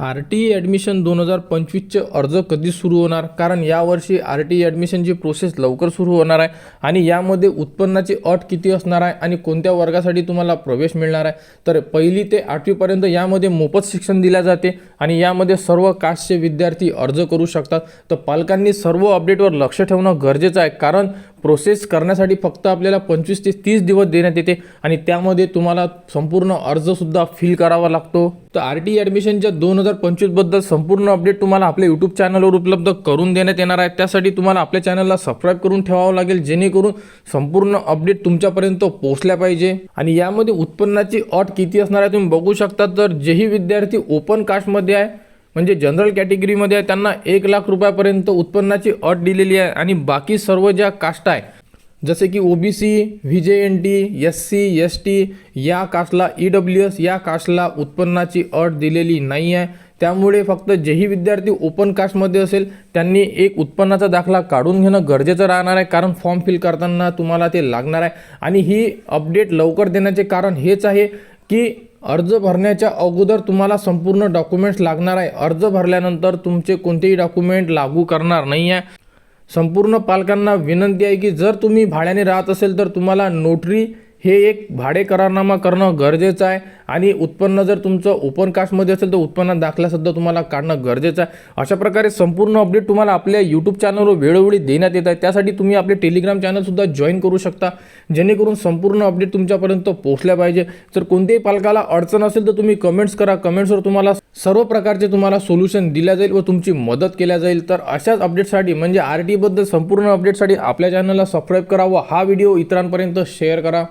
R T E admission दोन हजार पंचवीसचे अर्ज कधी सुरू होणार? कारण यावर्षी आर टी ई ॲडमिशनची प्रोसेस लवकर सुरू होणार आहे आणि यामध्ये उत्पन्नाची अट किती असणार आहे आणि कोणत्या वर्गासाठी तुम्हाला प्रवेश मिळणार आहे? तर पहिली ते आठवीपर्यंत यामध्ये मोफत शिक्षण दिल्या जाते आणि यामध्ये सर्व कास्टचे विद्यार्थी अर्ज करू शकतात. तर पालकांनी सर्व अपडेटवर लक्ष ठेवणं गरजेचं आहे. कारण प्रोसेस करण्यासाठी फक्त आपल्याला पंचवीस ते तीस दिवस देण्यात येते आणि त्यामध्ये तुम्हाला संपूर्ण अर्जसुद्धा फिल करावा लागतो. तर आर टी ॲडमिशनच्या दोन हजार पंचवीसबद्दल संपूर्ण अपडेट तुम्हाला आपल्या यूट्यूब चॅनलवर उपलब्ध करून देण्यात येणार आहे. त्यासाठी तुम्हाला आपल्या चॅनलला सबस्क्राईब करून ठेवावं लागेल जेणेकरून संपूर्ण अपडेट तुमच्यापर्यंत पोहोचल्या पाहिजे. आणि यामध्ये उत्पन्नाची अट किती असणार आहे तुम्ही बघू शकता. तर जेही विद्यार्थी ओपन कास्टमध्ये आहे. म्हणजे जनरल कॅटेगरीमध्ये आहे त्यांना एक लाख रुपयापर्यंत उत्पन्नाची अट दिलेली आहे आणि बाकी सर्व ज्या कास्ट आहे जसे की O B C V J N T S C S T या कास्टला ई डब्ल्यू एस या कास्टला उत्पन्नाची अट दिलेली नाही आहे. त्यामुळे फक्त जेही विद्यार्थी ओपन कास्टमध्ये असेल त्यांनी एक उत्पन्नाचा दाखला काढून घेणं गरजेचं राहणार आहे कारण फॉर्म फिल करताना तुम्हाला ते लागणार आहे. आणि ही अपडेट लवकर देण्याचे कारण हेच आहे की अर्ज भरण्याच्या अगोदर तुम्हाला संपूर्ण डॉक्युमेंट्स लागणार आहे. अर्ज भरल्यानंतर तुमचे कोणतेही डॉक्युमेंट लागू करणार नाही आहे संपूर्ण पालकांना विनंती आहे की जर तुम्ही भाड्याने राहत असेल तर तुम्हाला नोटरी हे एक भाडे करारनामा करणं गरजेचं आहे. आणि उत्पन्न जर तुमचं ओपन कास्टमध्ये असेल तर उत्पन्न दाखलासुद्धा तुम्हाला काढणं गरजेचं आहे. अशा प्रकारे संपूर्ण अपडेट तुम्हाला आपल्या यूट्यूब चॅनलवर वेळोवेळी देण्यात येत आहे. त्यासाठी तुम्ही आपले टेलिग्राम चॅनलसुद्धा जॉईन करू शकता. जेणेकरून संपूर्ण अपडेट तुमच्यापर्यंत पोहोचल्या पाहिजे. जर कोणत्याही पालकाला अडचण असेल तर तुम्ही कमेंट्स करा. कमेंट्सवर तुम्हाला सर्व प्रकारचे तुम्हाला सोल्युशन दिल्या जाईल व तुमची मदत केल्या जाईल. तर अशाच अपडेटसाठी म्हणजे आर टीबद्दल संपूर्ण अपडेटसाठी आपल्या चॅनलला सबस्क्राईब करा व हा व्हिडिओ इतरांपर्यंत शेअर करा.